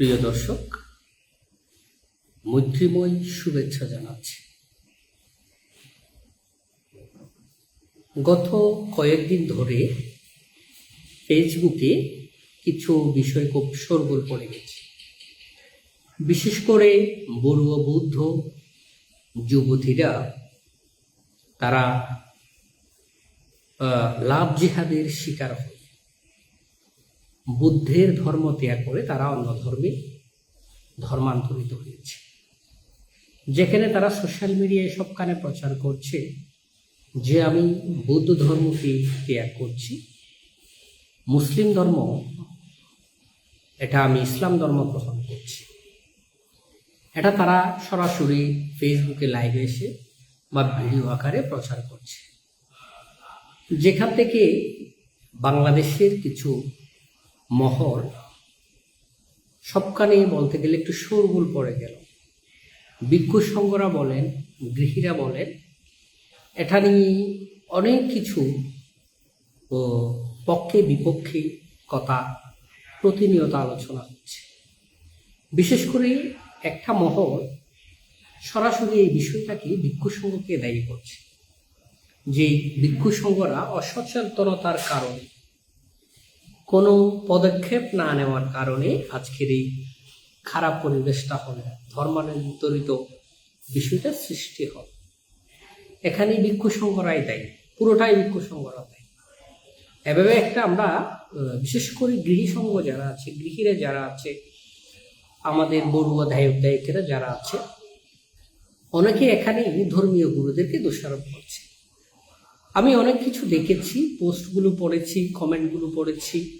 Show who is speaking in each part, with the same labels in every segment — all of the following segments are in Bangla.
Speaker 1: প্রিয় দর্শক, মৈত্রীময় শুভেচ্ছা জানাচ্ছি। গত কয়েকদিন ধরে ফেসবুকে কিছু বিষয় খুব সরগোল পড়ে গেছে। বিশেষ করে বড়ুয়া বৌদ্ধ যুবতীরা, তারা লাভ জিহাদের শিকার হয়। বুদ্ধের ধর্ম ত্যাগ করে তারা অন্য ধর্মে ধর্মান্তরিত হয়েছে। যেখানে তারা সোশ্যাল মিডিয়ায় সব কানে প্রচার করছে যে আমি বৌদ্ধ ধর্মকে ত্যাগ করছি, মুসলিম ধর্ম এটা আমি ইসলাম ধর্ম গ্রহণ করছি। এটা তারা সরাসরি ফেসবুকে লাইভে এসে বা ভিডিও আকারে প্রচার করছে। যেখান থেকে বাংলাদেশের কিছু মহল সবখানে বলতে গেলে একটু শোরগোল পড়ে গেল। ভিক্ষু সংঘরা বলেন, গৃহীরা বলেন, এটা নিয়ে অনেক কিছু পক্ষে বিপক্ষে কথা প্রতিনিয়ত আলোচনা হচ্ছে। বিশেষ করে একটা মহল সরাসরি এই বিষয়টাকে ভিক্ষু সংঘকে দায়ী করছে। যে ভিক্ষু সংঘরা অসচেতনতার কারণে কোনো পদক্ষেপ না নেওয়ার কারণে আজকের এই খারাপ পরিবেশটা হল ধর্মান্তরিত বিষয়টা সৃষ্টি হয় এখানে ভিক্ষু সংঘরাই দেয়, পুরোটাই ভিক্ষু সংঘরা দেয়। এভাবে একটা আমরা বিশেষ করে গৃহী সংঘ যারা আছে, গৃহীরা যারা আছে, আমাদের বড়ুয়া দায়ক দায়িকেরা যারা আছে, অনেকে এখানে ধর্মীয় গুরুদেরকে দোষারোপ করছে। আমি অনেক কিছু দেখেছি, পোস্টগুলো পড়েছি, কমেন্টগুলো পড়েছি।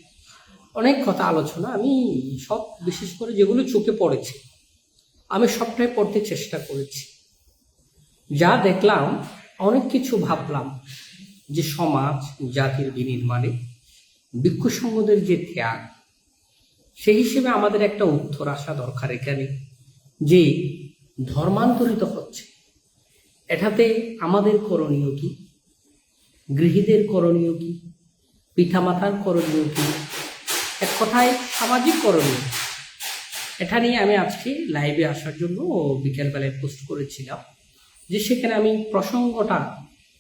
Speaker 1: অনেক কথা আলোচনা, আমি সব বিশেষ করে যেগুলো চোখে পড়েছে, আমি সবটাই পড়তে চেষ্টা করেছি। যা দেখলাম, অনেক কিছু ভাবলাম যে সমাজ, জাতির বিনির্মাণে ভিক্ষু সংঘদের যে ত্যাগ, সেই হিসেবে আমাদের একটা উত্তর আসা দরকার এখানে, যে ধর্মান্তরিত হচ্ছে। এটাতে আমাদের করণীয় কি? গৃহীদের করণীয় কি? পিতামাতার করণীয় কি? এক কথায় সামাজিক করণীয়। এটা নিয়ে আমি আজকে লাইভে আসার জন্য বিকেলবেলায় পোস্ট করেছিলাম যে সেখানে আমি প্রসঙ্গটা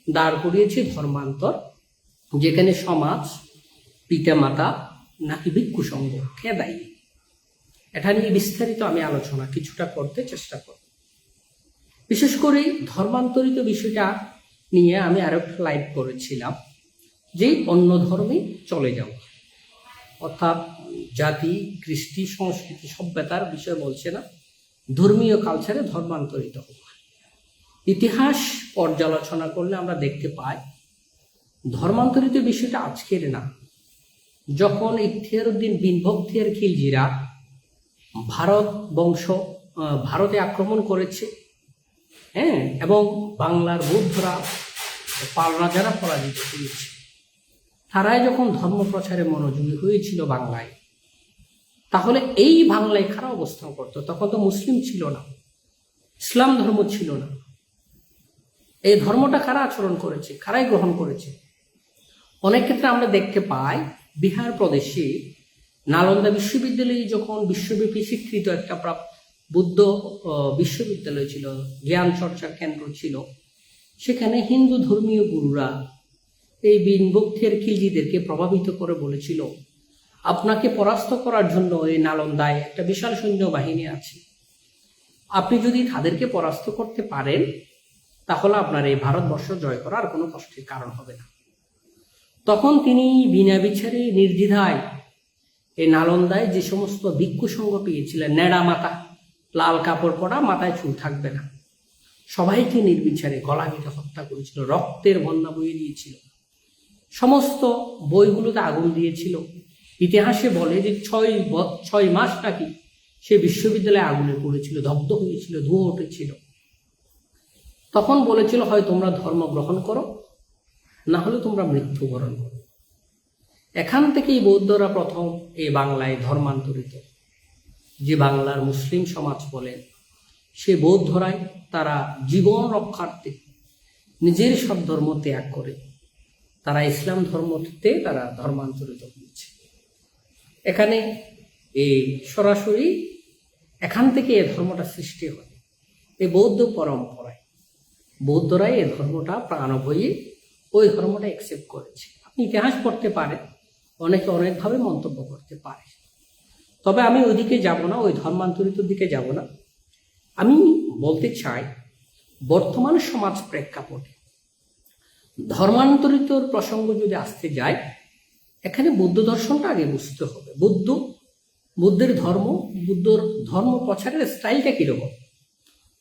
Speaker 1: দাঁড় করিয়েছি ধর্মান্তর, যেখানে সমাজ, পিতামাতা নাকি ভিক্ষু সংঘ কে দায়ী? এটা নিয়ে বিস্তারিত আমি আলোচনা কিছুটা করতে চেষ্টা করব। বিশেষ করে ধর্মান্তরিত বিষয়টা নিয়ে আমি আরও একটা লাইভ করেছিলাম যে অন্য ধর্মে চলে যাওয়া অর্থাৎ জাতি, কৃষ্টি, সংস্কৃতি সভ্যতার বিষয় বলছে না। ধর্মীয় কালচারে ধর্মান্তরিত হওয়া। ইতিহাস পর্যালোচনা করলে আমরা দেখতে পাই, ধর্মান্তরিত বিষয়টা আজকের না। যখন ইখতিয়ার উদ্দিন বিন বখতিয়ার খিলজিরা ভারত বংশ ভারতে আক্রমণ করেছে হ্যাঁ এবং বাংলার বৌদ্ধরা পাল রাজারা পরাজিত হয়েছে তারাই যখন ধর্ম প্রচারে মনোযোগী হয়েছিল বাংলায়, তাহলে এই বাংলায় খারাপ অবস্থান করতো? তখন তো মুসলিম ছিল না, ইসলাম ধর্ম ছিল না। এই ধর্মটা কারা আচরণ করেছে? কারাই গ্রহণ করেছে? অনেক ক্ষেত্রে আমরা দেখতে পাই, বিহার প্রদেশে নালন্দা বিশ্ববিদ্যালয়ে যখন বিশ্বব্যাপী স্বীকৃত একটা বুদ্ধ বিশ্ববিদ্যালয় ছিল, জ্ঞান চর্চার কেন্দ্র ছিল, সেখানে হিন্দু ধর্মীয় গুরুরা এই বিন বক্তের খিলজিদেরকে প্রভাবিত করে বলেছিল, আপনাকে পরাস্ত করার জন্য এই নালন্দায় একটা বিশাল সৈন্যবাহিনী আছে। আপনি যদি তাদেরকে পরাস্ত করতে পারেন, তাহলে আপনার এই ভারতবর্ষ জয় করার কোনো কষ্টের কারণ হবে না। তখন তিনি বিনা বিচারে নির্দ্বিধায় এই নালন্দায় যে সমস্ত ভিক্ষু সংঘ পেয়েছিলেন ন্যাড়া মাথা, লাল কাপড় পরা, মাথায় চুল থাকবে না। সবাইকে নির্বিচারে গলা হত্যা করেছিল, রক্তের বন্যা বয়ে দিয়েছিল। সমস্ত বইগুলোতে আগুন দিয়েছিল। ইতিহাসে বলে যে ছয় ছয় মাস নাকি সে বিশ্ববিদ্যালয়ে আগুনে পড়েছিল দগ্ধ হয়েছিল, ধুয়ো উঠেছিল। তখন বলেছিল, হয় তোমরা ধর্ম গ্রহণ করো, না হলে তোমরা মৃত্যুবরণ করো। এখান থেকেই বৌদ্ধরা প্রথম এই বাংলায় ধর্মান্তরিত। যে বাংলার মুসলিম সমাজ বলেন সে বৌদ্ধরাই তারা জীবন রক্ষার্থে নিজের সব ধর্ম ত্যাগ করে। তারা ইসলাম ধর্মতে তারা ধর্মান্তরিত হয়েছে। এখানে এই সরাসরি এখান থেকে এ ধর্মটা সৃষ্টি হয়। এই বৌদ্ধ পরম্পরায়। বৌদ্ধরাই এ ধর্মটা প্রাণবয়ী ওই ধর্মটা অ্যাকসেপ্ট করেছে। আপনি ইতিহাস পড়তে পারেন, অনেকে অনেকভাবে মন্তব্য করতে পারে। তবে আমি ওইদিকে যাব না, ওই ধর্মান্তরিত দিকে যাব না। আমি বলতে চাই, বর্তমান সমাজ প্রেক্ষাপটে ধর্মান্তরিতর প্রসঙ্গ যদি আসতে যায়, এখানে বৌদ্ধ দর্শনটা আগে বুঝতে হবে। বুদ্ধ, বুদ্ধের ধর্ম, বুদ্ধর ধর্ম প্রচারের স্টাইলটা কীরকম?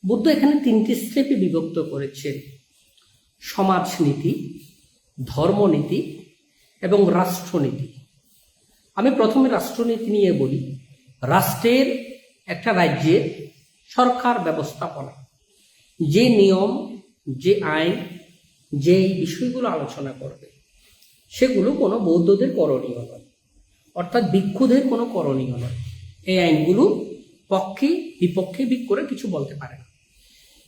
Speaker 1: বুদ্ধ এখানে তিনটি স্টেপে বিভক্ত করেছেন। সমাজনীতি, ধর্মনীতি এবং রাষ্ট্রনীতি। আমি প্রথমে রাষ্ট্রনীতি নিয়ে বলি। রাষ্ট্রের একটা রাজ্যের সরকার ব্যবস্থাপনা। যে নিয়ম, যে আইন যে এই বিষয়গুলো আলোচনা করবে, সেগুলো কোনো বৌদ্ধদের করণীয় নয়। অর্থাৎ ভিক্ষুদের কোনো করণীয় নয়। এই আইনগুলো পক্ষে, বিপক্ষে ভিক্ষুরা কিছু বলতে পারে না।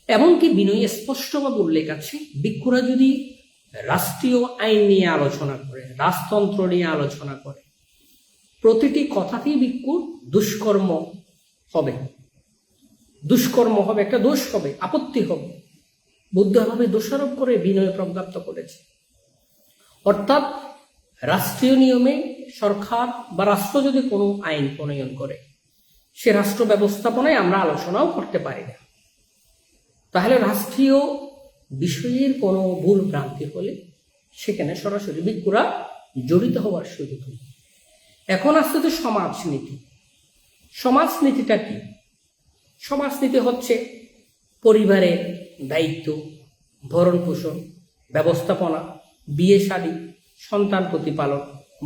Speaker 1: এমনকি বিনয়ী স্পষ্টভাবে উল্লেখ আছে, ভিক্ষুরা যদি রাষ্ট্রীয় আইন নিয়ে আলোচনা করে, রাজতন্ত্র নিয়ে আলোচনা করে, প্রতিটি কথাতেই ভিক্ষুর দুষ্কর্ম হবে। দুষ্কর্ম হবে, একটা দোষ হবে, আপত্তি হবে। বুদ্ধ এভাবে দোষারোপ করে বিনয় প্রজ্ঞাপ্ত করেছে। অর্থাৎ রাষ্ট্রীয় নিয়মে সরকার বা রাষ্ট্র যদি কোনো আইন প্রণয়ন করে, সে রাষ্ট্র ব্যবস্থাপনায় আমরা আলোচনাও করতে পারি না। তাহলে রাষ্ট্রীয় বিষয়ের কোনো ভুল ভ্রান্তি হলে সেখানে সরাসরি ভিক্ষুরা জড়িত হওয়ার সুযোগ নেই। এখন আসতে তো সমাজনীতি। সমাজনীতিটা কি? সমাজনীতি হচ্ছে পরিবারের দায়িত্ব, ভরণ পোষণ, ব্যবস্থাপনা, বিয়ে শাদী, সন্তান প্রতিপালন,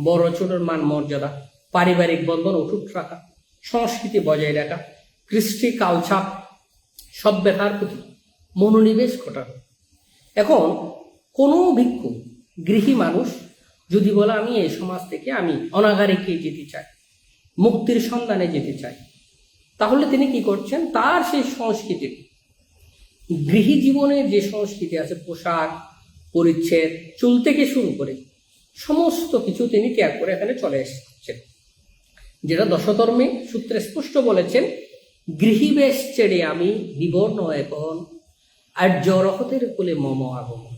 Speaker 1: বড় ছোটর মান মর্যাদা, পারিবারিক বন্ধন অটুট রাখা, সংস্কৃতি বজায় রাখা, কৃষ্টি কালচার সভ্যতার প্রতি মনোনিবেশ ঘটানো। এখন কোনো ভিক্ষু, গৃহী মানুষ যদি বলে, আমি এই সমাজ থেকে আমি অনাগারিকে যেতে চাই মুক্তির সন্ধানে যেতে চাই তাহলে তিনি কি করছেন? তার সেই সংস্কৃতি গৃহী জীবনের যে সংস্কৃতি আছে, পোশাক, পরিচ্ছেদ, চুল থেকে শুরু করে সমস্ত কিছু তিনি ত্যাগ করে এখানে চলে এসেছেন। যেটা দশধর্মে সূত্রে স্পষ্ট বলেছেন, গৃহীবেশ ছেড়ে আমি বিবর্ণ এখন আর রহতের কোলে মম আগমন।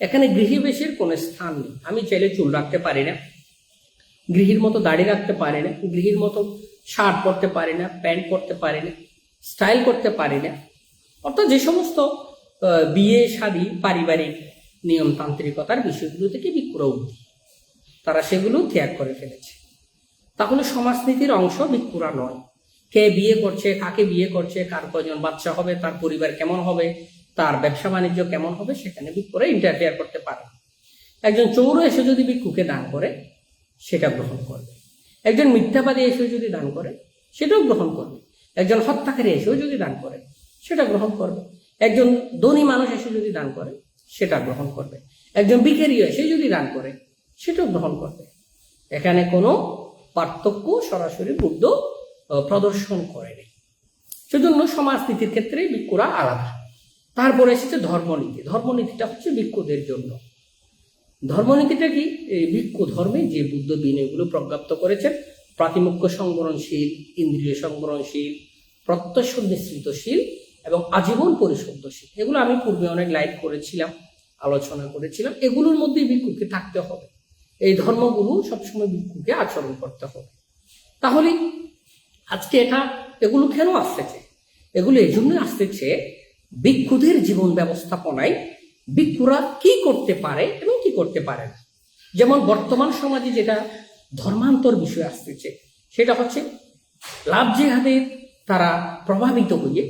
Speaker 1: এখানে গৃহীবেশের কোনো স্থান নেই। আমি চাইলে চুল রাখতে পারি না, গৃহীর মতো দাড়ি রাখতে পারি না, গৃহীর মতো শার্ট পরতে পারি না, প্যান্ট পরতে পারি না, স্টাইল করতে পারি না অর্থাৎ যে সমস্ত বিয়ে, শাদী, পারিবারিক নিয়মতান্ত্রিকতার বিষয়গুলো থেকে বিক্রয় উঠি তারা সেগুলো ত্যাগ করে ফেলেছে। তাহলে সমাজনীতির অংশ বিক্রুরা নয়। কে বিয়ে করছে, কাকে বিয়ে করছে, কার কজন বাচ্চা হবে, তার পরিবার কেমন হবে, তার ব্যবসা বাণিজ্য কেমন হবে, সেখানে বিক্ষুরা ইন্টারফেয়ার করতে পারে। একজন চৌর এসে যদি ভিক্ষুকে দান করে, সেটা গ্রহণ করবে। একজন মিথ্যাবাদী এসেও যদি দান করে, সেটাও গ্রহণ করবে। একজন হত্যাকারী এসেও যদি দান করে সেটা গ্রহণ করবে। একজন ধনী মানুষ এসে যদি দান করে, সেটা গ্রহণ করবে। একজন বিকেরী এসে যদি দান করে, সেটাও গ্রহণ করবে। এখানে কোনো পার্থক্য সরাসরি বুদ্ধ প্রদর্শন করেনি। সেজন্য সমাজনীতির ক্ষেত্রে ভিক্ষুরা আলাদা। তারপরে এসেছে ধর্মনীতি। ধর্মনীতিটা হচ্ছে ভিক্ষুদের জন্য। ধর্মনীতিটা কি? এই ভিক্ষু ধর্মে যে বুদ্ধ বিনয়গুলো প্রজ্ঞাপ্ত করেছেন প্রাতিমুখ্য সংবরণশীল, ইন্দ্রিয় সংবরণশীল প্রত্যক্ষ নিঃসৃতশীল এবং আজীবন পরিশুদ্ধশীল এগুলো আমি পূর্বে অনেক লাইভ করেছিলাম, আলোচনা করেছিলাম। এগুলোর মধ্যে ভিক্ষুকে থাকতে হবে। এই ধর্মগুলো সবসময় ভিক্ষুকে আচরণ করতে হবে। তাহলে আজকে এটা, এগুলো কেন আসতেছে এগুলো এই জন্যই আসতেছে ভিক্ষুদের জীবন ব্যবস্থাপনায় ভিক্ষুরা কি করতে পারে এবং কি করতে পারে না। যেমন বর্তমান সমাজে যেটা ধর্মান্তর বিষয় আসতেছে সেটা হচ্ছে লাভ জেহাদের তারা প্রভাবিত হয়ে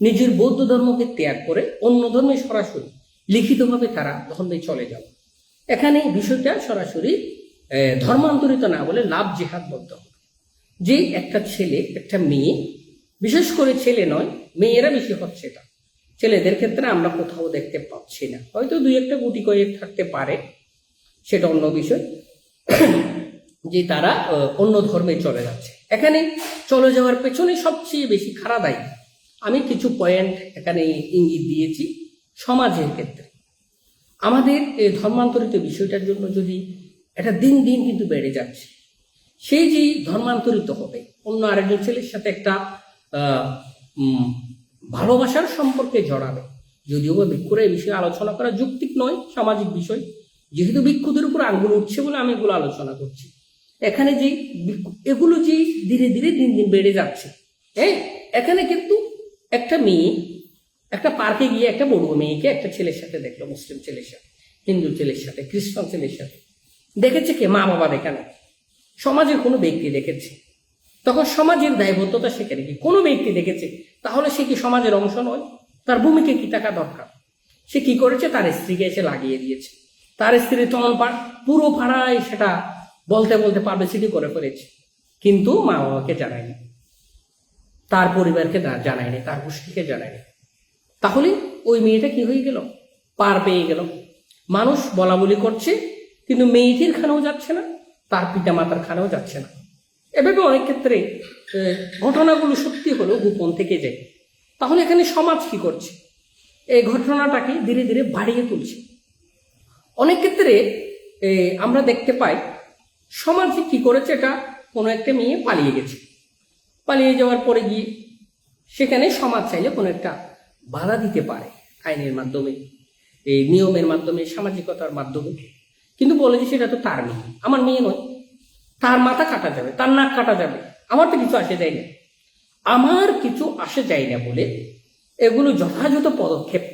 Speaker 1: নিজের বৌদ্ধ ধর্মকে ত্যাগ করে অন্য ধর্মে সরাসরি, লিখিতভাবে তারা ধর্মে চলে যাবে এখানে বিষয়টা সরাসরি ধর্মান্তরিত না বলে লাভ জেহাদ বলতে হবে। যে একটা ছেলে, একটা মেয়ে, বিশেষ করে ছেলে নয়, মেয়েরা বেশি হচ্ছে এটা। ছেলেদের ক্ষেত্রে আমরা কোথাও দেখতে পাচ্ছি না। হয়তো দুই একটা গুটি কয়েক থাকতে পারে, সেটা অন্য বিষয়। যে তারা অন্য ধর্মে চলে যাচ্ছে। এখানে চলে যাওয়ার পেছনে সবচেয়ে বেশি খারাপ দায়ী আমি কিছু পয়েন্ট এখানে ইঙ্গিত দিয়েছি সমাজের ক্ষেত্রে। আমাদের এই ধর্মান্তরিত বিষয়টার জন্য যদি এটা দিন দিন কিন্তু বেড়ে যাচ্ছে, সেই যে ধর্মান্তরিত হবে, অন্য আরেকজন ছেলের সাথে একটা ভালোবাসার সম্পর্কে জড়াবে, যদিও বা ভিক্ষুরা এই বিষয়ে আলোচনা করা যৌক্তিক নয়, সামাজিক বিষয়, যেহেতু ভিক্ষুদের উপর আঙ্গুল উঠছে বলে আমি এগুলো আলোচনা করছি। এখানে যে এগুলো যে ধীরে ধীরে দিন দিন বেড়ে যাচ্ছে হ্যাঁ এখানে কিন্তু একটা মেয়ে, একটা পার্কে গিয়ে একটা বড় মেয়েকে, একটা ছেলের সাথে দেখল, মুসলিম ছেলের সাথে, হিন্দু ছেলের সাথে, খ্রিস্টান ছেলের সাথে। দেখেছে কে? মা বাবা দেখে না সমাজের কোনো ব্যক্তি দেখেছে। তখন সমাজের দায়বদ্ধতা সেখানে কি? কোনো ব্যক্তি দেখেছে? তাহলে সে কি সমাজের অংশ নয়? তার ভূমিকে কি টাকা দরকার? সে কি করেছে? তার স্ত্রীকে এসে লাগিয়ে দিয়েছে। তার স্ত্রী তখন পুরো পাড়ায় সেটা বলতে বলতে পাবলিসিটি করে ফেলেছে। কিন্তু মা বাবাকে জানায়নি। তার পরিবারকে জানায়নি, তার গোষ্ঠীকে জানায়নি। তাহলে ওই মেয়েটা কি হয়ে গেল? পার পেয়ে গেল। মানুষ বলা বলি করছে, কিন্তু মেয়েটির খানেও যাচ্ছে না, তার পিতা মাতার খানেও যাচ্ছে না। এভাবে অনেক ক্ষেত্রে ঘটনাগুলো সত্যি হলেও গোপন থেকে যায়। তাহলে এখানে সমাজ কি করছে? এই ঘটনাটাকে ধীরে ধীরে বাড়িয়ে তুলছে। অনেক ক্ষেত্রে আমরা দেখতে পাই, সমাজে কি করেছে, এটা কোনো একটা মেয়ে পালিয়ে গেছে। পালিয়ে যাওয়ার পরে গিয়ে সেখানে সমাজ চাইলে কোনো একটা বাধা দিতে পারে আইনের মাধ্যমে, এই নিয়মের মাধ্যমে, সামাজিকতার মাধ্যমে। কিন্তু বলে যে সেটা তো তার মেয়ে আমার মেয়ে নয়। তার মাথা কাটা যাবে, তার নাক কাটা যাবে, আমার তো কিছু আসে যায় না। আমার কিছু আসে যায় না বলে এগুলো যথাযথ পদক্ষেপ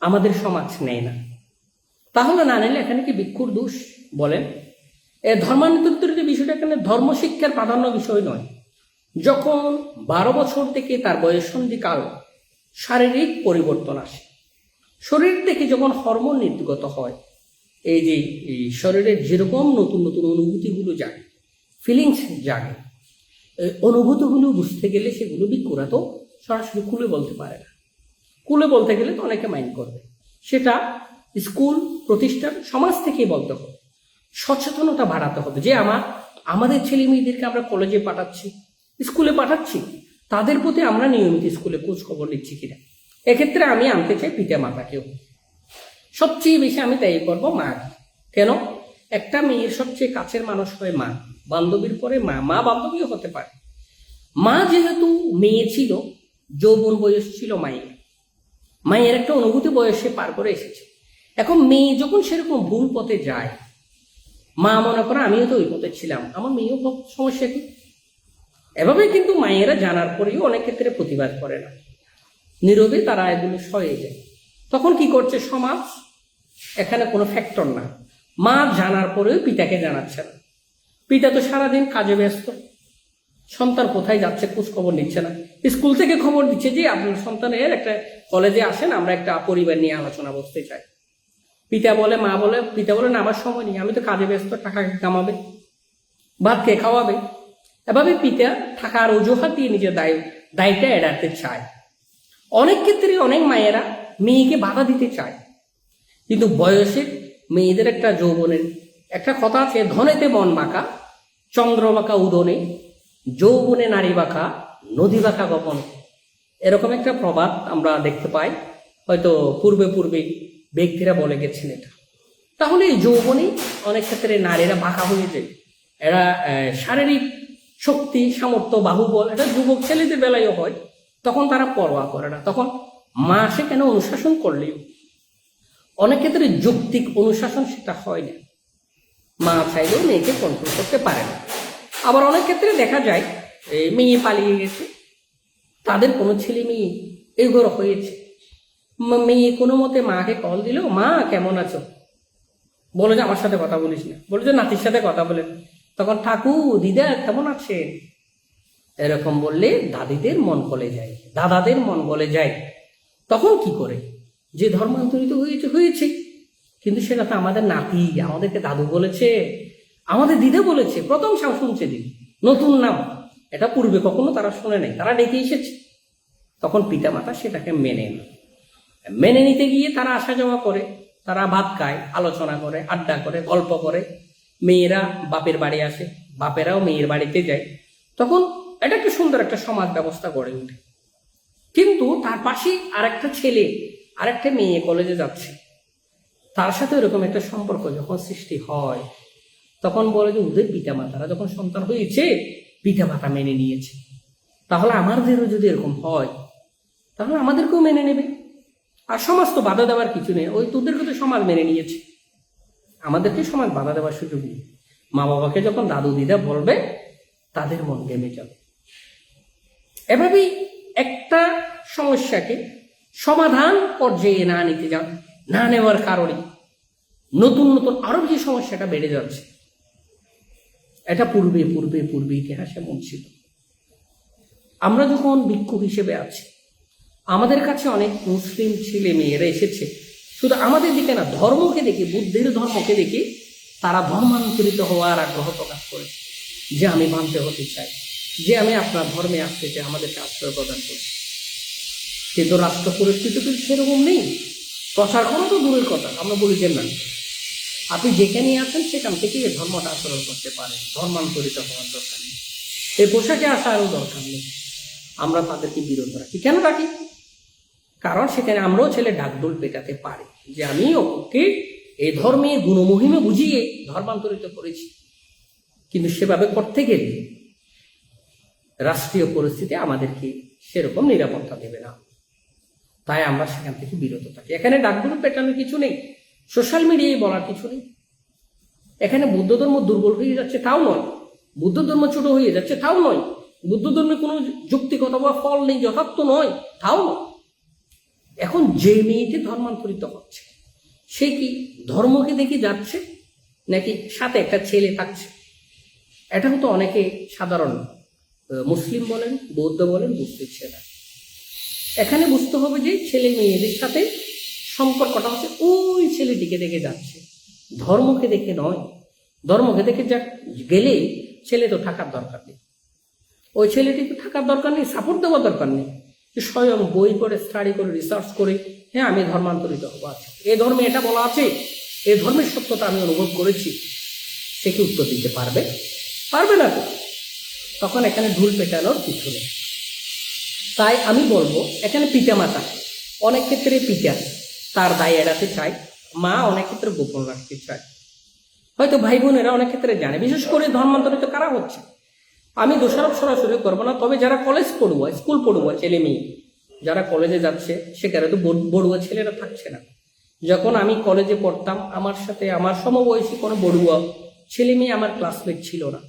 Speaker 1: আমাদের সমাজ নেয় না। তাহলে না নিলে এখানে কি ভিক্ষুর দোষ বলেন? এ ধর্মান্তরিত বিষয়টা, এখানে ধর্মশিক্ষার প্রাধান্য বিষয় নয়। যখন বারো বছর থেকে তার বয়স বয়ঃসন্ধিকাল শারীরিক পরিবর্তন আসে। শরীর থেকে যখন হরমোন নির্গত হয়, এই যে শরীরের যেরকম নতুন নতুন অনুভূতিগুলো জাগে ফিলিংস জাগে এই অনুভূতিগুলো বুঝতে গেলে সেগুলো বিক্ষুরা তো সরাসরি খুলে বলতে পারে না। কুলে বলতে গেলে তো অনেকে মাইন্ড করবে। সেটা স্কুল, প্রতিষ্ঠান, সমাজ থেকেই বলতে হবে। সচেতনতা বাড়াতে হবে যে, আমার, আমাদের ছেলে মেয়েদেরকে আমরা কলেজে পাঠাচ্ছি। স্কুলে পাঠাচ্ছি। তাদের প্রতি আমরা নিয়মিত স্কুলে খোঁজ খবর নিচ্ছি কিনা। এক্ষেত্রে আমি আনতে চাই পিতা মাতাকেও। সবচেয়ে বেশি আমি তাই করব মা কেন? একটা মেয়ের সবচেয়ে কাছের মানুষ হয় মা। বান্ধবীর পরে মা। মা বান্ধবীও হতে পারে। মা যেহেতু মেয়ে ছিল, যৌবন বয়স ছিল মায়ের। মায়ের একটা অনুভূতি বয়সে পার করে এসেছে। এখন মেয়ে যখন সেরকম ভুল পথে যায়, মা মনে করে আমিও তো ওই পথে ছিলাম। আমার মেয়েও সমস্যা কি? এভাবে কিন্তু মায়েরা জানার পরেও অনেক ক্ষেত্রে প্রতিবাদ করে না। নীরবে তারা এগুলো সয়ে যায়। তখন কি করছে সমাজ? এখানে কোনো ফ্যাক্টর না। মা জানার পরেও পিতাকে জানাচ্ছে না। পিতা তো সারাদিন কাজে ব্যস্ত। সন্তান কোথায় যাচ্ছে খোঁজ খবর নিচ্ছে না। স্কুল থেকে খবর দিচ্ছে যে, আপনার সন্তানের একটা কলেজে আসেন, আমরা একটা পরিবার নিয়ে আলোচনা বসতে চাই। পিতা বলে, মা বলে, পিতা বলে, না, আমার সময় নেই। আমি তো কাজে ব্যস্ত, টাকা কামাবে, ভাত কে খাওয়াবে। এভাবে পিতা থাকার অজুহাত দিয়ে নিজের দায় দায়টা এড়াতে চায়। অনেক ক্ষেত্রে অনেক মায়েরা মেয়েকে বাধা দিতে চায়। কিন্তু বয়সে মেয়েদের একটা যৌবনের একটা কথা আছে, ধনেতে মন বাঁকা, চন্দ্রবাঁকা উদনে, যৌবনে নারী বাঁকা, নদী বাঁকা গপন। এরকম একটা প্রবাদ আমরা দেখতে পাই। হয়তো পূর্বে পূর্বে ব্যক্তিরা বলে গেছেন এটা। তাহলে এই যৌবনে অনেক ক্ষেত্রে নারীরা বাঁকা হয়ে যায়। এরা শারীরিক শক্তি, সামর্থ্য, বাহুবল, এটা যুবক ছেলেদের বেলায়ও হয়, তখন তারা পরোয়া করে না। তখন মা সেখানে অনুশাসন করলেও অনেক ক্ষেত্রে যৌক্তিক অনুশাসন সেটা হয় না। মা চাইলেও মেয়েকে কন্ট্রোল করতে পারে না। আবার অনেক ক্ষেত্রে দেখা যায় এই মেয়ে পালিয়ে গেছে, তাদের কোনো ছেলে মেয়ে এগোর হয়েছে। মেয়ে কোনো মতে মাকে কল দিলেও মা, কেমন আছো? বলে যে, আমার সাথে কথা বলিস না। বলে যে, নাতির সাথে কথা বলেন তখন ঠাকু দিদা কেমন আছে এরকম বললে দাদিদের মন গলে যায়, দাদাদের মন গলে যায়। তখন কি করে? যে ধর্মান্তরিত হয়েছে হয়েছে। কিন্তু সেটা তো আমাদের নাতি, আমাদেরকে দাদু বলেছে, আমাদের দিদা বলেছে, প্রথম সাম শুনছে দিদি, নতুন নাম। এটা পূর্বে কখনো তারা শুনে নাই, তারা ডেকে এসেছে। তখন পিতামাতা সেটাকে মেনে নেয়। মেনে নিতে গিয়ে তারা আসা যাওয়া করে, তারা ভাত খায়, আলোচনা করে, আড্ডা করে, গল্প করে। মেয়েরা বাপের বাড়ি আসে, বাপেরাও মেয়ের বাড়িতে যায়। তখন এটা একটা সুন্দর একটা সমাজ ব্যবস্থা গড়ে ওঠে। কিন্তু তার পাশেই আরেকটা ছেলে, আরেকটা মেয়ে কলেজে যাচ্ছে। তার সাথে এরকম একটা সম্পর্ক যখন সৃষ্টি হয়, তখন বলে যে, ওদের পিতা মাতারা যখন সন্তান হয়েছে পিতা মাতা মেনে নিয়েছে। তাহলে আমাদেরও যদি এরকম হয়, তাহলে আমাদেরকেও মেনে নেবে। আর সমাজ তো বাধা দেওয়ার কিছু নেই। ওই তোদেরকে তো সমাজ মেনে নিয়েছে। আমাদেরকে সমাজ বাধা দেওয়ার সুযোগ নেই। মা বাবাকে যখন দাদু দিদা বলবে, তাদের মন গেমে যাবে। এভাবেই একটা সমস্যাকে সমাধান পর্যায়ে না নিতে যান, না নেওয়ার কারণে নতুন নতুন আরও বেশি সমস্যাটা বেড়ে যাচ্ছে। এটা পূর্বে পূর্বে পূর্বে ইতিহাসে মন ছিল। আমরা যখন ভিক্ষুক হিসেবে আছি, আমাদের কাছে অনেক মুসলিম ছেলে মেয়েরা এসেছে শুধু আমাদের দিকে না, ধর্মকে দেখে, বুদ্ধের ধর্মকে দেখে তারা ধর্মান্তরিত হওয়ার আগ্রহ প্রকাশ করেছে। যে আমি মানতে হতে চাই, যে আমি আপনার ধর্মে আসতে চাই, আমাদেরকে আশ্রয় প্রদান করুন। কিন্তু রাষ্ট্র পরিস্থিতি তো সেরকম নেই। প্রচার করা তো দূরের কথা, আমরা বলি যে না। আপনি যেখানে আছেন, সেখান থেকে এই ধর্মটা আচরণ করতে পারেন। ধর্মান্তরিত হওয়ার দরকার নেই। এই পোশাকে আসারও দরকার নেই। আমরা তাদেরকে বিরত রাখি কেন রাখি? কারণ সেখানে আমরাও ছেলে ডাকডোল পেটাতে পারি। যে আমি ওকে এ ধর্মে গুণমহিমে বুঝিয়ে ধর্মান্তরিত করেছি। কিন্তু সেভাবে করতে গেলে রাষ্ট্রীয় পরিস্থিতি আমাদেরকে সেরকম নিরাপত্তা দেবে না। তাই আমরা সেখান থেকে বিরত থাকি। এখানে ডাকগুলো পেটানোর কিছু নেই। সোশ্যাল মিডিয়ায় বলার কিছু নেই। এখানে বৌদ্ধ ধর্ম দুর্বল হয়ে যাচ্ছে তাও নয়। বুদ্ধ ধর্ম ছোট হয়ে যাচ্ছে তাও নয়। বুদ্ধ ধর্মে কোনো যুক্তিগত বা ফল নেই, যথার্থ নয়, তাও নয়। এখন যে মেয়েটি ধর্মান্তরিত হচ্ছে, সে কি ধর্মকে দেখে যাচ্ছে, নাকি সাথে একটা ছেলে থাকছে? এটা তো অনেকে সাধারণ মুসলিম বলেন, বৌদ্ধ বলেন বুঝতেছে না এখানে বুঝতে হবে যে ছেলে মেয়েদের সাথে সম্পর্কটা হচ্ছে ওই ছেলেটিকে দেখে যাচ্ছে। ধর্মকে দেখে নয়, ধর্মকে দেখে যা গেলে ছেলে তো থাকার দরকার নেই। ওই ছেলেটিকে থাকার দরকার নেই সাপোর্ট দেওয়ার দরকার নেই। স্বয়ং বই করে স্টাডি করে রিসার্চ করে হ্যাঁ আমি ধর্মান্তরিত হব। আচ্ছা এ ধর্মে এটা বলা আছে? এ ধর্মের সত্যতা আমি অনুভব করেছি। সে কি উত্তর দিতে পারবে? পারবে না তো। তখন এখানে ঢুল পেটানোর কিছু নেই। তাই আমি বলব, এখানে পিতা মাতা, অনেক ক্ষেত্রে পিতা, তার দায় এড়াতে চায়, মা অনেক ক্ষেত্রে গোপন রাখতে চায়। হয়তো ভাই বোনেরা অনেক ক্ষেত্রে জানে, বিশেষ করে ধর্মান্তরিত কারা হচ্ছে? আমি দোষারোপ সরাসরি করব না, তবে যারা কলেজ পড়ুয়া স্কুল পড়ুয়া ছেলে মেয়ে, যারা কলেজে যাচ্ছে, সেখানে তো বড়ুয়া ছেলেরা থাকছে না। যখন আমি কলেজে পড়তাম, আমার সাথে, আমার সমবয়সী কোনো বড়ুয়া ছেলে মেয়ে আমার ক্লাসমেট ছিল না।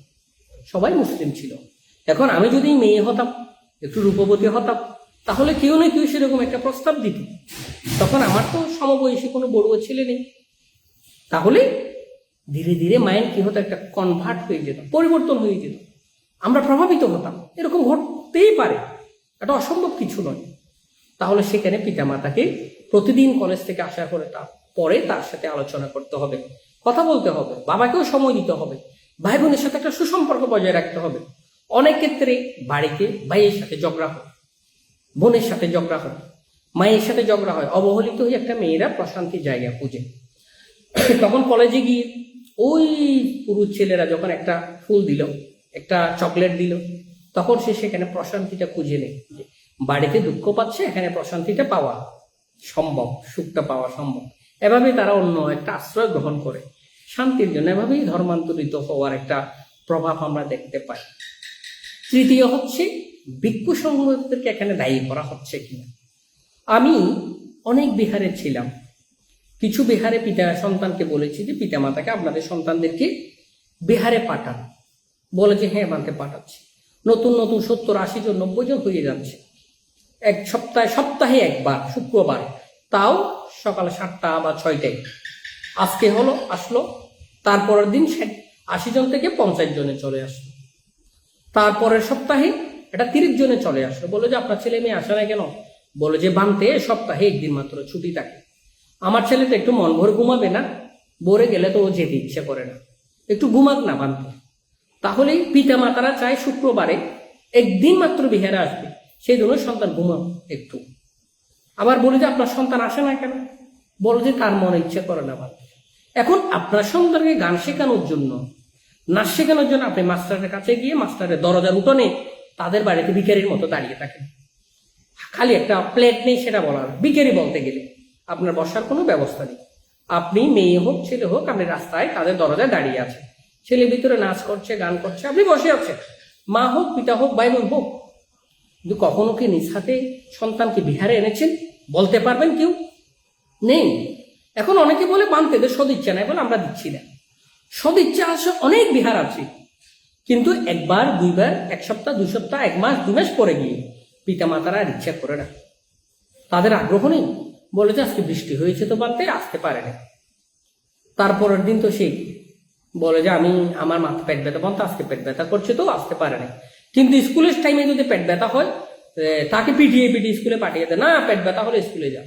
Speaker 1: সবাই মুসলিম ছিল। এখন আমি যদি মেয়ে হতাম, একটু রূপবতী হতাম, তাহলে কেউ না কেউ সেরকম একটা প্রস্তাব দিত। তখন আমার তো সমবয়সী কোনো বড়ুয়া ছেলে নেই। তাহলে ধীরে ধীরে মাইন্ড কি হতো, একটা কনভার্ট হয়ে যেত, পরিবর্তন হয়ে যেত। আমরা প্রভাবিত হতাম। এরকম ঘটতেই পারে। এটা অসম্ভব কিছু নয়। তাহলে সেখানে পিতামাতাকে প্রতিদিন কলেজ থেকে আসার পরে তার পরে তার সাথে আলোচনা করতে হবে, কথা বলতে হবে, বাবাকেও সময় দিতে হবে ভাই বোনের সাথে একটা সুসম্পর্ক বজায় রাখতে হবে। অনেক ক্ষেত্রে বাড়িতে ভাইয়ের সাথে ঝগড়া হয়, বোনের সাথে ঝগড়া হয়, মায়ের সাথে ঝগড়া হয়, অবহেলিত হয়ে একটা মেয়েরা প্রশান্তির জায়গা খুঁজে। তখন কলেজে গিয়ে ওই পুরুষ ছেলেরা যখন একটা ফুল দিল একটা চকলেট দিল। তখন সে সেখানে প্রশান্তিটা খুঁজে নেই বাড়িতে দুঃখ পাচ্ছে, এখানে প্রশান্তিটা পাওয়া সম্ভব, সুখটা পাওয়া সম্ভব। এভাবে তারা অন্য একটা আশ্রয় গ্রহণ করে। শান্তির জন্য এভাবেই ধর্মান্তরিত হওয়ার একটা প্রভাব আমরা দেখতে পাই। তৃতীয় হচ্ছে, ভিক্ষু সংগ্রহদেরকে এখানে দায়ী করা হচ্ছে কিনা। আমি অনেক বিহারে ছিলাম। কিছু বিহারে পিতা সন্তানকে বলেছি যে পিতা মাতাকে আপনাদের সন্তানদেরকে বিহারে পাঠান। বলে যে হ্যাঁ মানতে পাঠাচ্ছি। নতুন নতুন সত্তর, আশি জন, নব্বই জন হয়ে যাচ্ছে। এক সপ্তাহে সপ্তাহে একবার, শুক্রবার। তাও সকাল সাতটা বা ছয়টায়। আজকে হলো, আসলো, তারপরের দিন আশি জন থেকে পঞ্চাশ জনে চলে আসলো। তারপরের সপ্তাহে এটা তিরিশ জনে চলে আসলো। বলে যে, আপনার ছেলে মেয়ে আসে না কেন? বলে যে, বানতে সপ্তাহে একদিন মাত্র ছুটি থাকে। আমার ছেলে তো একটু মন ভর ঘুমাবে না। বরে গেলে তো ও যেতে ইচ্ছে করে না। একটু ঘুমাক না বানতে। তাহলেই পিতা মাতারা চায় শুক্রবারে একদিন মাত্র বিহারে আসবে, সেই জন্য সন্তান ঘুমাক একটু। আবার বলে যে আপনার সন্তান আসে না কেন? বলো যে তার মনে ইচ্ছে করে না বানতে এখন আপনার সন্তানকে গান শেখানোর জন্য, নাচ শেখানোর জন্য আপনি মাস্টারের কাছে গিয়ে মাস্টারের দরজার উঠোনে তাদের বাড়িতে ভিখারির মতো দাঁড়িয়ে থাকেন। খালি একটা প্লেট নেই সেটা বলার বিকেরি বলতে গেলে আপনার বসার কোনো ব্যবস্থা নেই। আপনি মেয়ে হোক, ছেলে হোক, আপনি রাস্তায় তাদের দরজায় দাঁড়িয়ে আছেন। ছেলে ভিতরে নাচ করছে, গান করছে, আপনি বসে আছেন। মা হোক, পিতা হোক, ভাই বোন হোক, কিন্তু কখনো কি নিজ হাতে সন্তানকে বিহারে এনেছেন? বলতে পারবেন কেউ? নেই। এখন অনেকে বলে, মানতে এদের সদিচ্ছা নাই। বলে, আমরা দিচ্ছি না। সদিচ্ছা আছে, অনেক বিহার আছে। কিন্তু একবার, দুইবার, এক সপ্তাহ দুই সপ্তাহ, এক মাস, দু মাস পরে গিয়ে পিতা মাতারা আর ইচ্ছা করে না। তাদের আগ্রহ নেই। বলে যে আজকে বৃষ্টি হয়েছে তো বাড়তে, আসতে পারে না। তারপরের দিন তো সেই বলে যে আমি, আমার মাথা পেট ব্যথা বন্ধ আজকে পেট ব্যথা করছে তো, আসতে পারে না কিন্তু স্কুলের টাইমে যদি পেট ব্যথা হয় তাকে পিটিয়ে পিটিয়ে স্কুলে পাঠিয়ে দেয় না, পেট ব্যথা হলে স্কুলে যা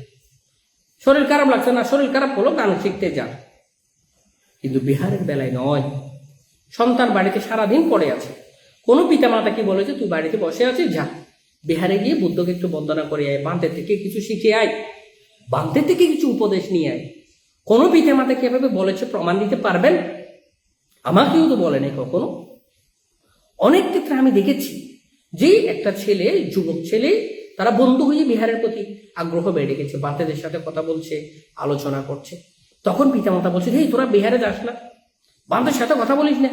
Speaker 1: শরীর খারাপ লাগছে না, শরীর খারাপ হলো, গান শিখতে যা কিন্তু বিহারের বেলায় নয়। সন্তান বাড়িতে সারাদিন পড়ে আছে। কোনো পিতামাতা কি বলেছে, তুই বাড়িতে বসে আছিস, যা। বিহারে গিয়ে বুদ্ধকে একটু বন্দনা করে আয়, বাঁধের থেকে কিছু শিখে আয়। বাঁধের থেকে কিছু উপদেশ নিয়ে আয়। কোনো পিতামাতা কি এভাবে বলেছে, প্রমাণ দিতে পারবেন? আমাকেও তো বলেনি কখনো। অনেক ক্ষেত্রে আমি দেখেছি যে একটা ছেলে, যুবক ছেলে, তারা বন্ধু হয়ে বিহারের প্রতি আগ্রহ বেড়ে গেছে বাতেদের সাথে কথা বলছে, আলোচনা করছে। তখন পিতামাতা বলছে, হেই, তোরা বিহারে যাস না। বান্ধের সাথে কথা বলিস না।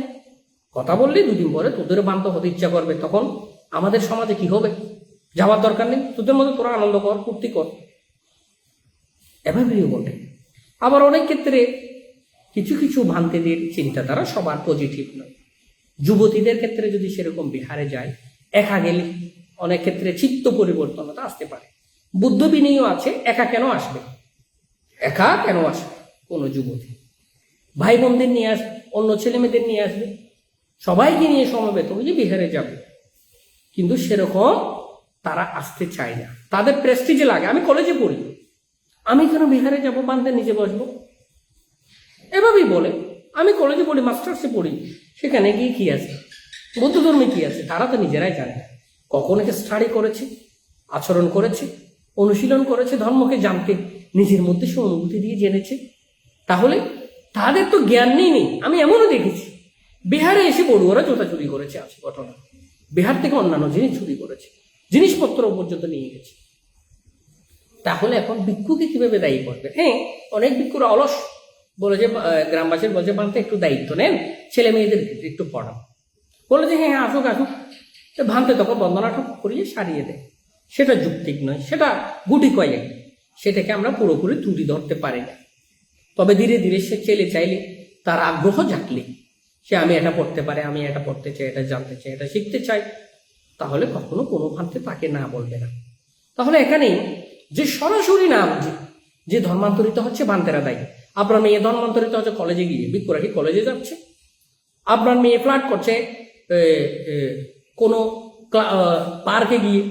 Speaker 1: কথা বললে দুদিন পরে তোদের বান্ধ হতে ইচ্ছা করবে। তখন আমাদের সমাজে কি হবে? যাওয়ার দরকার নেই। তোদের মধ্যে তোরা আনন্দ কর, ফুর্তি কর। এভাবেই বলে। আবার অনেক ক্ষেত্রে কিছু কিছু ভান্তেদের চিন্তাধারা সবার পজিটিভ নয়। যুবতীদের ক্ষেত্রে যদি সেরকম বিহারে যায় একা গেলে অনেক ক্ষেত্রে চিত্ত পরিবর্তনতা আসতে পারে। বুদ্ধ বিনয়ও আছে, একা কেন আসবে? একা কেন আসবে? কোনো যুবতী। ভাই বোনদের নিয়ে আসবে অন্য ছেলে মেয়েদের নিয়ে আসবে। সবাইকে নিয়ে সমবেত হয়ে বিহারে যাবে। কিন্তু সেরকম তারা আসতে চায় না। তাদের প্রেস্টিজে লাগে। আমি কলেজে পড়ি। আমি কেন বিহারে যাব? বান্ধে নিচে বসবো? এভাবেই বলে। আমি কলেজে পড়ি মাস্টার্সে পড়ি। সেখানে গিয়ে কি আছে? বৌদ্ধ ধর্মে কি আছে? তারা তো নিজেরাই জানে। কখন একে স্টাডি করেছে, আচরণ করেছে, অনুশীলন করেছে, ধর্মকে জানতে, নিজের মধ্যে সে অনুভূতি দিয়ে জেনেছে। তাহলে তাদের তো জ্ঞান নেই নেই, আমি এমনও দেখেছি। বিহারে এসে পড়ুয়ারা জোতা চুরি করেছে আছে ঘটনা। বিহার থেকে অন্যান্য জিনিস চুরি করেছে, জিনিসপত্র পর্যন্ত নিয়ে গেছে। তাহলে এখন ভিক্ষুকে কীভাবে দায়ী করবে? হ্যাঁ অনেক ভিক্ষুরা অলস। বলে যে গ্রামবাসীর বলছে বানতে একটু দায়িত্ব নেন, ছেলে মেয়েদের একটু পড়ান বলে যে হ্যাঁ হ্যাঁ আসুক আসুক। তো ভান্তে তখন বন্দনাটা করিয়ে সারিয়ে দেয়। সেটা যুক্তিক নয়, সেটা গুটি কয়েক। সেটাকে আমরা পুরোপুরি তুলি ধরতে পারি না। তবে ধীরে ধীরে সে ছেলে চাইলে তার আগ্রহ জাগলে। সে, আমি এটা পড়তে পারে, আমি এটা পড়তে চাই, এটা জানতে চাই, এটা শিখতে চাই। তাহলে কখনো কোনো ভান্তে তাকে না বলবে না। তাহলে এখানে যে সরাসরি না বুঝে যে ধর্মান্তরিত হচ্ছে বান্তেরা দায়ী। আপনার মেয়ে ধর্মান্তরিত হচ্ছে কলেজে গিয়ে বিক্ষুরা কলেজে যাচ্ছে। আপনার মেয়ে ফ্ল্যাট করছে কোনো পার্কে গিয়ে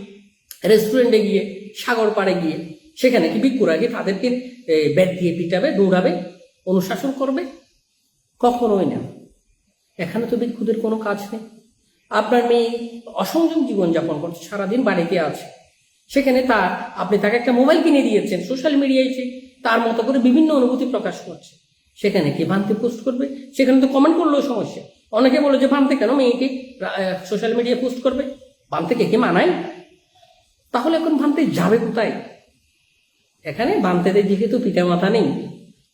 Speaker 1: রেস্টুরেন্টে গিয়ে, সাগর পাড়ে গিয়ে, সেখানে কি বিক্ষুরা কি তাদেরকে ব্যাট দিয়ে পিটাবে, দৌড়াবে, অনুশাসন করবে? কখনোই না। এখানে তো ভিক্ষুদের কোনো কাজ নেই। আপনার মেয়ে অসংযম জীবনযাপন করছে, সারাদিন বাড়িতে আছে। সেখানে তার, আপনি তাকে একটা মোবাইল কিনে দিয়েছেন সোশ্যাল মিডিয়ায় তার মতো করে বিভিন্ন অনুভূতি প্রকাশ করছে। সেখানে কি ভান্তি পোস্ট করবে? সেখানে তো কমেন্ট করলেও সমস্যা। অনেকে বলে যে, ভান্তে কেন মেয়েকে সোশ্যাল মিডিয়ায় পোস্ট করবে? ভান্তে কে কে মানায়? তাহলে এখন ভান্তে যাবে কোথায়? এখানে বান্তেদের দিকে তো পিতামাতা নেই।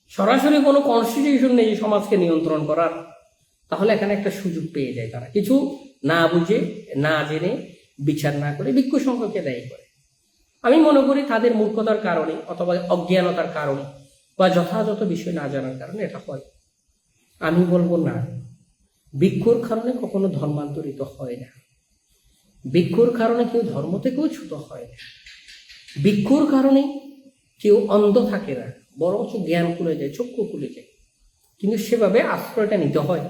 Speaker 1: সরাসরি কোনো কনস্টিটিউশন নেই সমাজকে নিয়ন্ত্রণ করার। তাহলে এখানে একটা সুযোগ পেয়ে যায় তারা। কিছু না বুঝে, না জেনে বিচার না করে ভিক্ষু সংখ্যকে দায়ী করে। আমি মনে করি তাদের মূর্খতার কারণে অথবা অজ্ঞানতার কারণে বা যথাযথ বিষয় না জানার কারণে এটা হয়। আমি বলব না। ভিক্ষুর কারণে কখনো ধর্মান্তরিত হয় না। ভিক্ষুর কারণে কেউ ধর্ম থেকেও ছুত হয় না। ভিক্ষুর কারণে কেউ অন্ধ থাকে না, বরঞ্চ জ্ঞান খুলে যায়, চক্ষু খুলে যায়। কিন্তু সেভাবে আশ্রয়টা নিতে হয়,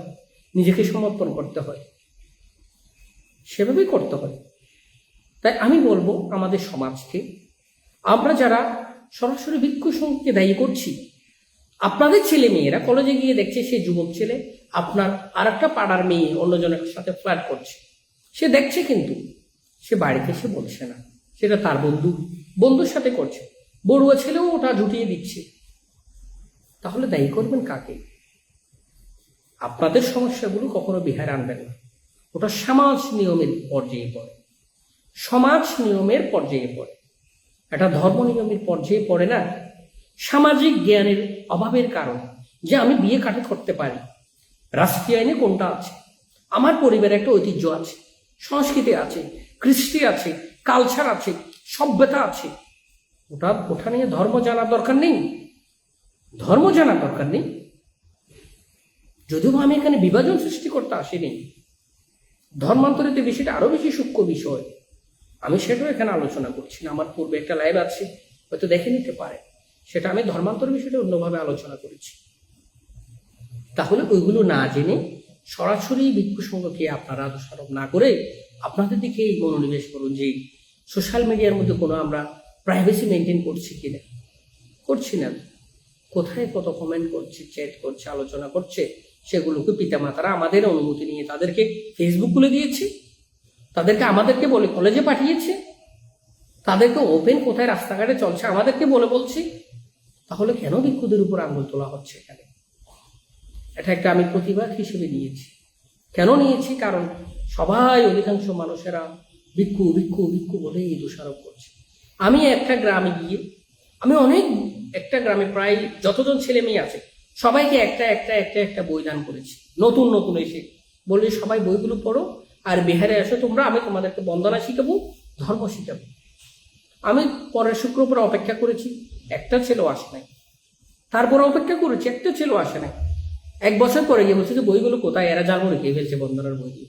Speaker 1: নিজেকে সমর্পণ করতে হয়। সেভাবেই করতে হয়। তাই আমি বলব আমাদের সমাজকে, আমরা যারা সরাসরি ভিক্ষু সংঘকে দায়ী করছি, আপনাদের ছেলে মেয়েরা কলেজে গিয়ে দেখছে সে যুবক ছেলে, আপনার আর একটা পাড়ার মেয়ে অন্যজনের সাথে ফ্ল্যাট করছে। সে দেখছে কিন্তু, সে বাড়িতে এসে বলছে না। সেটা তার বন্ধু, বন্ধুর সাথে করছে। বড়ুয়া ছেলেও ওটা জুটিয়ে দিচ্ছে। তাহলে দায়ী করবেন কাকে? আপনাদের সমস্যাগুলো কখনো বিহার আনবেন না। ওটা সমাজ নিয়মের পর্যায়ে পড়ে। সমাজ নিয়মের পর্যায়ে পড়ে। এটা ধর্ম নিয়মের পর্যায়ে পড়ে না। সামাজিক জ্ঞানের অভাবের কারণ যে আমি বিয়ে কাটে করতে পারি। রাষ্ট্রীয় আইনে কোনটা আছে? আমার পরিবারে একটা ঐতিহ্য আছে। সংস্কৃতি আছে, কৃষ্টি আছে কালচার আছে, সভ্যতা আছে। ওটা ওটা নিয়ে ধর্ম জানার দরকার নেই। ধর্ম জানার দরকার নেই। যদিও আমি এখানে বিভাজন সৃষ্টি করতে আসিনি। ধর্মান্তরিত বিষয়টা আরও বেশি সূক্ষ্ম বিষয়। আমি সেটাও এখানে আলোচনা করছি না, আমার পূর্বে একটা লাইভ আছে, হয়তো দেখে নিতে পারে। সেটা আমি ধর্মান্তর বিষয়টা অন্যভাবে আলোচনা করেছি। তাহলে ওইগুলো না জেনে সরাসরি ভিক্ষু সংঘকে আপনারা দোষারোপ না করে আপনাদের দিকে এই মনোনিবেশ করুন যে সোশ্যাল মিডিয়ার মধ্যে কোনো আমরা প্রাইভেসি মেনটেন করছি কি না করছি না। কোথায় কত কমেন্ট করছে চ্যাট করছে, আলোচনা করছে, সেগুলোকে পিতামাতারা আমাদের অনুমতি নিয়ে তাদেরকে ফেসবুক খুলে দিয়েছে। তাদেরকে আমাদেরকে বলে কলেজে পাঠিয়েছে। তাদেরকে ওপেন কোথায় রাস্তাঘাটে চলছে আমাদেরকে বলে বলছি। তাহলে কেন ভিক্ষুদের উপর আঙুল তোলা হচ্ছে এখানে? এটা একটা আমি প্রতিবাদ হিসেবে নিয়েছি। কেন নিয়েছি? কারণ সবাই অধিকাংশ মানুষেরা ভিক্ষু ভিক্ষু ভিক্ষু বলেই দোষারোপ করছে। আমি একটা গ্রামে গিয়ে, আমি অনেক একটা গ্রামে প্রায় যতজন ছেলে মেয়ে আছে, সবাইকে একটা একটা একটা একটা বই দান করেছি। নতুন নতুন এসে বললে, সবাই বইগুলো পড়ো আর বিহারে এসো তোমরা, আমি তোমাদেরকে বন্দনা শিখাবো, ধর্ম শিখাবো। আমি পরের শুক্রবার অপেক্ষা করেছি, একটা ছেলেও আসে নাই। তারপর অপেক্ষা করেছি, একটা ছেলেও আসে নাই। এক বছর পরে গিয়ে বলছে যে, বইগুলো কোথায়? এরা জাগো রেখে ফেলছে বন্দনার বইগুলো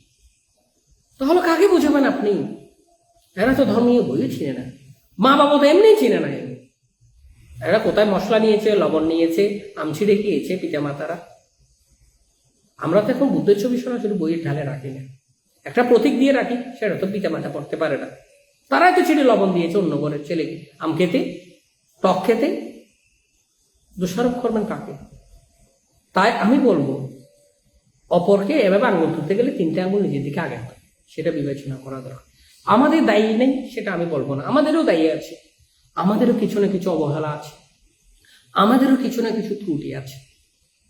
Speaker 1: তাহলে কাকে বুঝাবেন আপনি? এরা তো ধর্মীয় বইও চিনে না। মা বাবা তো এমনি চিনে না। এরা কোথায় মশলা নিয়েছে, লবণ নিয়েছে আমছি রেখেছে পিতা মাতারা আমরা তো এখন বুদ্ধের ছবি সরাসরি বইয়ের ঢালে রাখি না। একটা প্রতীক দিয়ে রাখি, সেটা তো পিতা মাতা পড়তে পারে না। তারাই তো ছেড়ে লবণ দিয়েছে অন্য ঘরের ছেলেকে। আম খেতে? টক খেতে? দোষারোপ করবেন কাকে? তাই আমি বলব, অপরকে এভাবে আঙুল তুলতে গেলে তিনটে আঙুল নিজের দিকে আগে সেটা বিবেচনা করা দরকার। আমাদের দায়ী নেই, সেটা আমি বলব না। আমাদেরও দায়ী আছে। আমাদেরও কিছু না কিছু অবহেলা আছে। আমাদেরও কিছু না কিছু ত্রুটি আছে।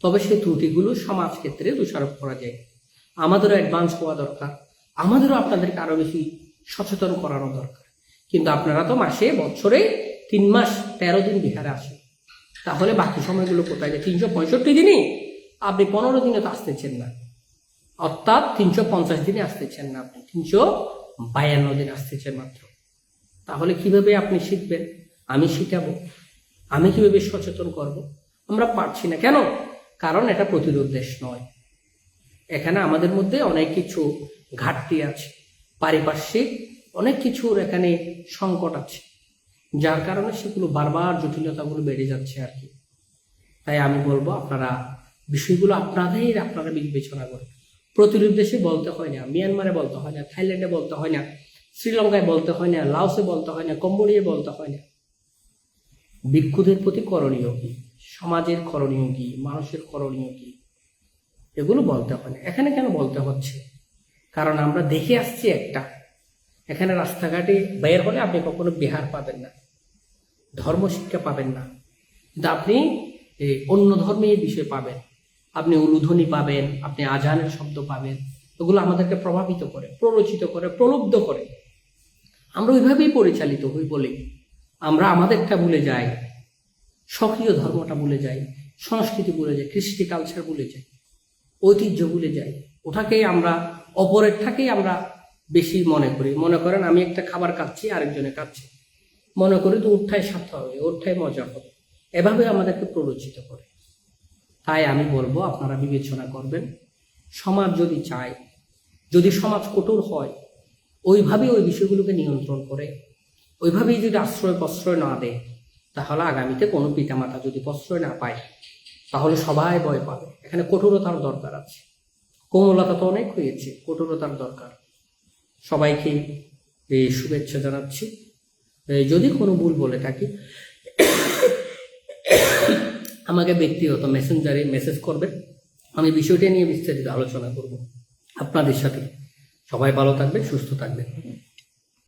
Speaker 1: তবে সেই ত্রুটিগুলো সমাজ ক্ষেত্রে দোষারোপ করা যায়। আমাদেরও অ্যাডভান্স হওয়া দরকার। আমাদেরও আপনাদেরকে আরও বেশি সচেতন করানো দরকার। কিন্তু আপনারা তো মাসে, বছরে তিন মাস, তেরো দিন বিহারে আসেন। তাহলে বাকি সময়গুলো কোথায়? যায় তিনশো পঁয়ষট্টি দিনই আপনি পনেরো দিনে তো আসতেছেন না। অর্থাৎ তিনশো পঞ্চাশ দিনে আসতেছেন না আপনি। তিনশো বায়ান্ন দিন আসতেছেন মাত্র। তাহলে কীভাবে আপনি শিখবেন? আমি শিখাবো। আমি কীভাবে সচেতন করব? আমরা পারছি না। কেন? কারণ এটা প্রতিরোধ দেশ নয়। এখানে আমাদের মধ্যে অনেক কিছু ঘাটতি আছে। পারিপার্শ্বিক অনেক কিছুর এখানে সংকট আছে। যার কারণে সেগুলো বারবার জটিলতাগুলো বেড়ে যাচ্ছে আর কি। তাই আমি বলব, আপনারা বিষয়গুলো আপনাদের আপনারা বিবেচনা করেন প্রতিরূপ দেশে বলতে হয় না, মিয়ানমারে বলতে হয় না, থাইল্যান্ডে বলতে হয় না, শ্রীলঙ্কায় বলতে হয় না, লাওসে বলতে হয় না, কম্বোডিয়ায় বলতে হয় না। ভিক্ষুদের প্রতি করণীয় কি? সমাজের করণীয় কি? মানুষের করণীয় কি? এগুলো বলতে হয় না। এখানে কেন বলতে হচ্ছে? কারণ আমরা দেখে আসছি একটা। এখানে রাস্তাঘাটে বের হলে আপনি কখনো বিহার পাবেন না, ধর্ম শিক্ষা পাবেন না। কিন্তু আপনি অন্য এই বিষয় পাবেন। আপনি উলুধ্বনি পাবেন, আপনি আজানের শব্দ পাবেন। এগুলো আমাদেরকে প্রভাবিত করে, প্ররোচিত করে, প্রলুব্ধ করে। আমরা ওইভাবেই পরিচালিত হই বলে আমরা আমাদেরটা ভুলে যাই স্বকীয় ধর্মটা ভুলে যাই, সংস্কৃতি ভুলে যাই, কৃষ্টি কালচার ভুলে যাই। ঐতিহ্য ভুলে যাই। ওটাকেই আমরা অপরেরটাকেই আমরা বেশি মনে করি। মনে করেন আমি একটা খাবার খাচ্ছি, আরেকজনে খাচ্ছে। মনে করি তো ওরটাই স্বার্থ হবে ওরটাই মজা হবে। এভাবে আমাদেরকে প্ররোচিত করে। তাই আমি বলব, আপনারা বিবেচনা করবেন। সমাজ যদি চায়, যদি সমাজ কঠোর হয়, ওইভাবেই ওই বিষয়গুলোকে নিয়ন্ত্রণ করে। ওইভাবেই যদি আশ্রয় প্রশ্রয় না দেয়, তাহলে আগামীতে কোনো পিতামাতা যদি প্রশ্রয় না পায় তাহলে সবাই ভয় পাবে। এখানে কঠোরতার দরকার আছে। কোমলতা তো অনেক হয়েছে, কঠোরতার দরকার। সবাইকে শুভেচ্ছা জানাচ্ছি। যদি কোনো ভুল বলে থাকি, আমাকে ব্যক্তিগত মেসেঞ্জারে মেসেজ করবেন। আমি বিষয়টা নিয়ে বিস্তারিত আলোচনা করব আপনাদের সাথে। সবাই ভালো থাকবেন, সুস্থ থাকবেন।